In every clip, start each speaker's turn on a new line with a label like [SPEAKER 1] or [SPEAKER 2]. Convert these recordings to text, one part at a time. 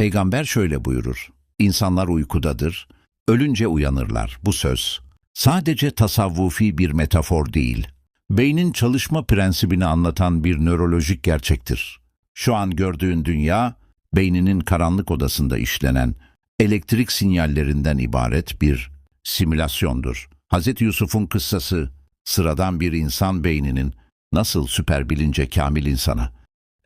[SPEAKER 1] Peygamber şöyle buyurur. İnsanlar uykudadır, ölünce uyanırlar. Bu söz sadece tasavvufi bir metafor değil, beynin çalışma prensibini anlatan bir nörolojik gerçektir. Şu an gördüğün dünya, beyninin karanlık odasında işlenen elektrik sinyallerinden ibaret bir simülasyondur. Hz. Yusuf'un kıssası, sıradan bir insan beyninin nasıl süper bilince kamil insana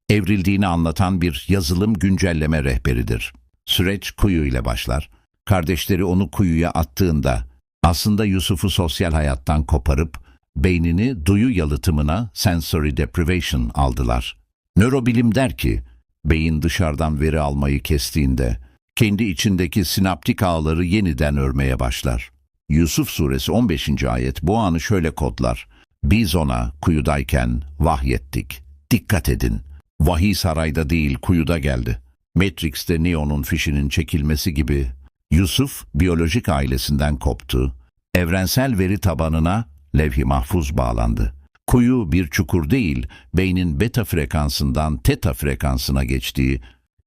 [SPEAKER 1] evrildiğini anlatan bir yazılım güncelleme rehberidir. Süreç kuyu ile başlar. Kardeşleri onu kuyuya attığında aslında Yusuf'u sosyal hayattan koparıp beynini duyu yalıtımına sensory deprivation aldılar. Nörobilim der ki, beyin dışarıdan veri almayı kestiğinde kendi içindeki sinaptik ağları yeniden örmeye başlar. Yusuf suresi 15. ayet bu anı şöyle kodlar. Biz ona kuyudayken vahyettik. Dikkat edin. Vahiy sarayda değil kuyuda geldi. Matrix'te Neo'nun fişinin çekilmesi gibi Yusuf biyolojik ailesinden koptu. Evrensel veri tabanına levh-i mahfuz bağlandı. Kuyu bir çukur değil, beynin beta frekansından teta frekansına geçtiği,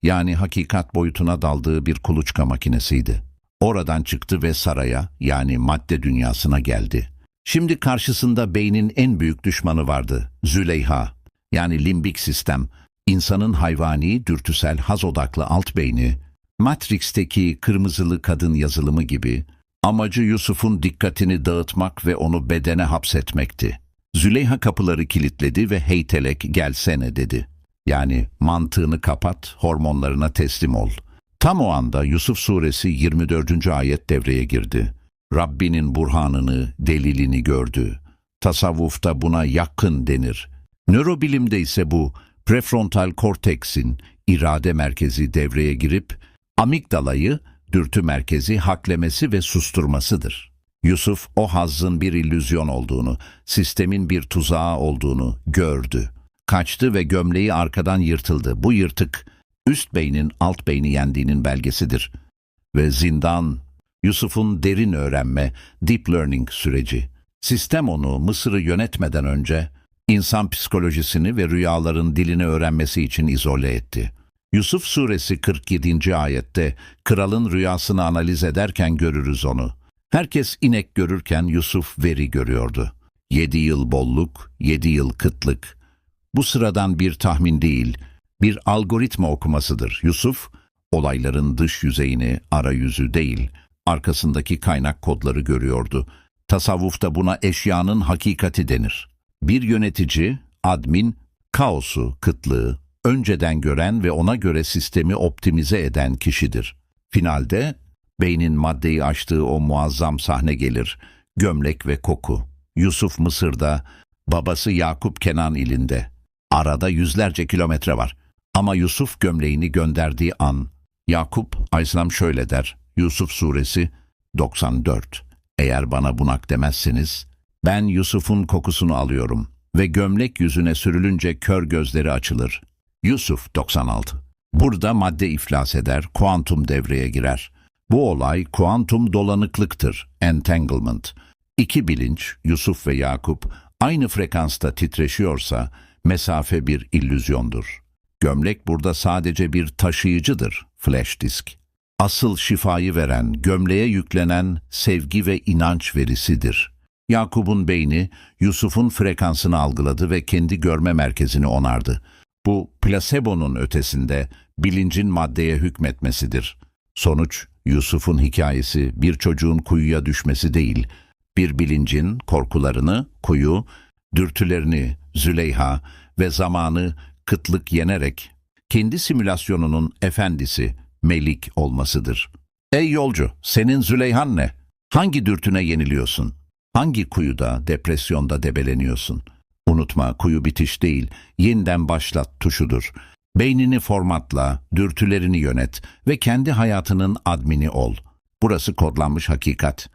[SPEAKER 1] yani hakikat boyutuna daldığı bir kuluçka makinesiydi. Oradan çıktı ve saraya, yani madde dünyasına geldi. Şimdi karşısında beynin en büyük düşmanı vardı, Züleyha, yani limbik sistem, insanın hayvani, dürtüsel, haz odaklı alt beyni, Matrix'teki kırmızılı kadın yazılımı gibi, amacı Yusuf'un dikkatini dağıtmak ve onu bedene hapsetmekti. Züleyha kapıları kilitledi ve heytelek gelsene dedi. Yani mantığını kapat, hormonlarına teslim ol. Tam o anda Yusuf suresi 24. ayet devreye girdi. Rabbinin burhanını, delilini gördü. Tasavvufta buna yakın denir. Nörobilimde ise bu prefrontal korteksin irade merkezi devreye girip amigdalayı dürtü merkezi haklemesi ve susturmasıdır. Yusuf o hazzın bir illüzyon olduğunu, sistemin bir tuzağı olduğunu gördü. Kaçtı ve gömleği arkadan yırtıldı. Bu yırtık üst beynin alt beyni yendiğinin belgesidir. Ve zindan, Yusuf'un derin öğrenme, deep learning süreci. Sistem onu Mısır'ı yönetmeden önce insan psikolojisini ve rüyaların dilini öğrenmesi için izole etti. Yusuf suresi 47. ayette kralın rüyasını analiz ederken görürüz onu. Herkes inek görürken Yusuf veri görüyordu. Yedi yıl bolluk, yedi yıl kıtlık. Bu sıradan bir tahmin değil, bir algoritma okumasıdır. Yusuf, olayların dış yüzeyini, arayüzü değil, arkasındaki kaynak kodları görüyordu. Tasavvufta buna eşyanın hakikati denir. Bir yönetici, admin, kaosu, kıtlığı, önceden gören ve ona göre sistemi optimize eden kişidir. Finalde beynin maddeyi açtığı o muazzam sahne gelir. Gömlek ve koku. Yusuf Mısır'da, babası Yakup Kenan ilinde. Arada yüzlerce kilometre var. Ama Yusuf gömleğini gönderdiği an, Yakup Ayselam şöyle der, Yusuf suresi 94. Eğer bana bunak demezseniz, ben Yusuf'un kokusunu alıyorum ve gömlek yüzüne sürülünce kör gözleri açılır. Yusuf 96. Burada madde iflas eder, kuantum devreye girer. Bu olay kuantum dolanıklıktır, entanglement. İki bilinç, Yusuf ve Yakup, aynı frekansta titreşiyorsa mesafe bir illüzyondur. Gömlek burada sadece bir taşıyıcıdır, flash disk. Asıl şifayı veren, gömleğe yüklenen sevgi ve inanç verisidir. Yakup'un beyni Yusuf'un frekansını algıladı ve kendi görme merkezini onardı. Bu plasebonun ötesinde bilincin maddeye hükmetmesidir. Sonuç Yusuf'un hikayesi bir çocuğun kuyuya düşmesi değil, bir bilincin korkularını, kuyu, dürtülerini, Züleyha ve zamanı kıtlık yenerek kendi simülasyonunun efendisi, melik olmasıdır. Ey yolcu, senin Züleyhan ne? Hangi dürtüne yeniliyorsun? Hangi kuyuda, depresyonda debeleniyorsun? Unutma, kuyu bitiş değil, yeniden başlat tuşudur. Beynini formatla, dürtülerini yönet ve kendi hayatının admini ol. Burası kodlanmış hakikat.